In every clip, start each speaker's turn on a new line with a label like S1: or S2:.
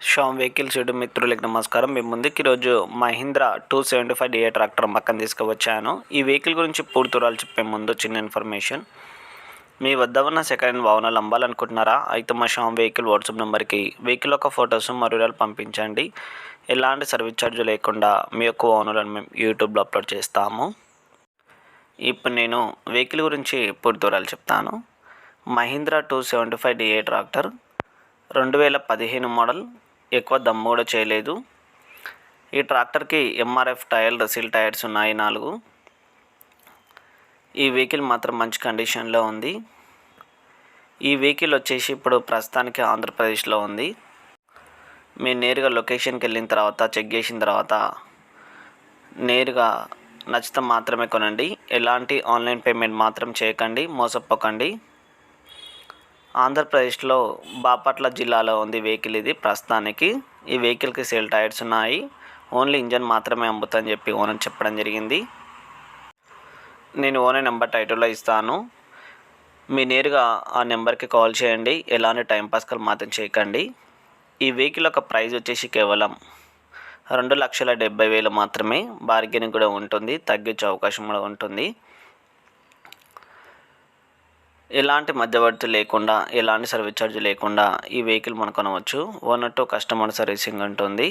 S1: Sam vehicles shed మిత్రులకి నమస్కారం. మేము ముందుకి ఈరోజు Mahindra two seventy five DA tractor పక్కన తీసుకువచ్చాను. ఈ వెహికల్ గురించి పూర్తి వివరాలు చెప్పే ముందు చిన్న ఇన్ఫర్మేషన్. మీ వద్ద ఉన్న సెకండ్ హ్యాండ్ వాహనాలు అమ్మాలనుకుంటున్నారా? అయితే మా షామ్ వెహికల్ వాట్సాప్ నెంబర్కి వెహికల్ యొక్క ఫొటోస్ మరియు పంపించండి. ఎలాంటి సర్వీస్ ఛార్జ్ లేకుండా మీ యొక్క వాహనాలను మేము యూట్యూబ్లో అప్లోడ్ చేస్తాము. ఇప్పుడు నేను వెహికల్ గురించి పూర్తి వివరాలు చెప్తాను. Mahindra two seventy five DA tractor రెండు వేల పదిహేను మోడల్ ఎక్కువ దమ్ము కూడా చేయలేదు. ఈ ట్రాక్టర్కి ఎంఆర్ఎఫ్ టైర్ సిల్ టైర్స్ ఉన్నాయి నాలుగు. ఈ వెహికల్ మాత్రం మంచి కండిషన్లో ఉంది. ఈ వెహికల్ వచ్చేసి ఇప్పుడు ప్రస్తుతానికి ఆంధ్రప్రదేశ్లో ఉంది. మీరు నేరుగా లొకేషన్కి వెళ్ళిన తర్వాత చెక్ చేసిన తర్వాత నేరుగా నచ్చితే మాత్రమే కొనండి. ఎలాంటి ఆన్లైన్ పేమెంట్ మాత్రం చేయకండి. మోసపోకండి. ఆంధ్రప్రదేశ్లో బాపట్ల జిల్లాలో ఉంది వెహికల్ ఇది. ప్రస్తుతానికి ఈ వెహికల్కి సేల్ టైర్స్ ఉన్నాయి. ఓన్లీ ఇంజన్ మాత్రమే అమ్ముతుందని చెప్పి ఓనర్ చెప్పడం జరిగింది. నేను ఓనర్ నెంబర్ టైటిల్లో ఇస్తాను. మీ నేరుగా ఆ నెంబర్కి కాల్ చేయండి. ఎలాంటి టైంపాస్ కాల్ మాత్రం చేయకండి. ఈ వెహికల్ యొక్క ప్రైస్ వచ్చేసి కేవలం రెండు లక్షల డెబ్బై వేలు మాత్రమే. బార్గెనింగ్ కూడా ఉంటుంది. తగ్గించే అవకాశం కూడా ఉంటుంది. ఎలాంటి మధ్యవర్తి లేకుండా ఎలాంటి సర్వీస్ ఛార్జ్ లేకుండా ఈ వెహికల్ మనం కొనవచ్చు. ఓనర్ టు కస్టమర్ సర్వీసింగ్ ఉంటుంది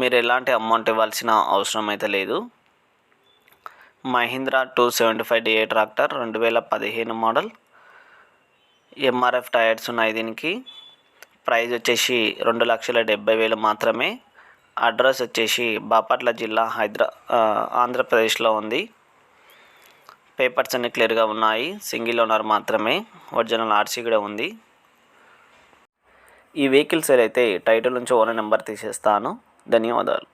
S1: మీరు ఎలాంటి అమౌంట్ ఇవ్వాల్సిన అవసరం అయితే లేదు. Mahindra two seventy five DA tractor రెండు వేల పదిహేను మోడల్ ఎంఆర్ఎఫ్ టైర్స్ ఉన్నాయి దీనికి. ప్రైజ్ వచ్చేసి రెండు లక్షల డెబ్బై వేలు మాత్రమే. అడ్రస్ వచ్చేసి బాపట్ల జిల్లా హైదరా ఆంధ్రప్రదేశ్లో ఉంది. పేపర్స్ అన్ని క్లియర్గా ఉన్నాయి. సింగిల్ ఓనర్ మాత్రమే. ఒరిజినల్ ఆర్సీ కూడా ఉంది. ఈ వెహికల్ సేల్ అయితే టైటిల్ నుంచి ఓనర్ నెంబర్ తీసేస్తాను. ధన్యవాదాలు.